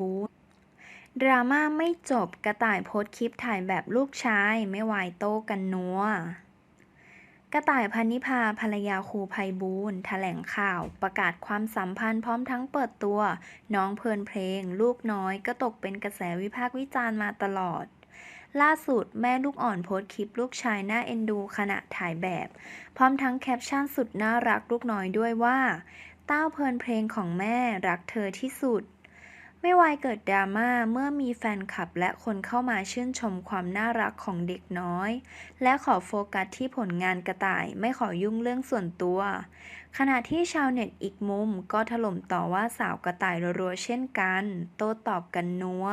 บูธดราม่าไม่จบกระต่ายโพสคลิปถ่ายแบบลูกชายไม่วายโต้กันนัว กระต่ายพันนิพาภรรยาครูไพบูลแถลงข่าว ประกาศความสัมพันธ์พร้อมทั้งเปิดตัว น้องเพลินเพลง ลูกน้อยก็ตกเป็นกระแสวิพากษ์วิจารณ์มาตลอด ล่าสุดแม่ลูกอ่อนโพสคลิปลูกชายหน่าเอ็นดูขณะถ่ายแบบ พร้อมทั้งแคปชั่นสุดน่ารักลูกน้อยด้วยว่า เต้าเพลินเพลงของแม่รักเธอที่สุด ไม่วายเกิดดราม่าเมื่อมีแฟนคลับและคนเข้ามาชื่นชมความน่ารักของเด็กน้อย และขอโฟกัสที่ผลงานกระต่ายไม่ขอยุ่งเรื่องส่วนตัว ขณะที่ชาวเน็ตอีกมุมก็ถล่มต่อว่าสาวกระต่ายรัวๆเช่นกัน โต้ตอบกันนัว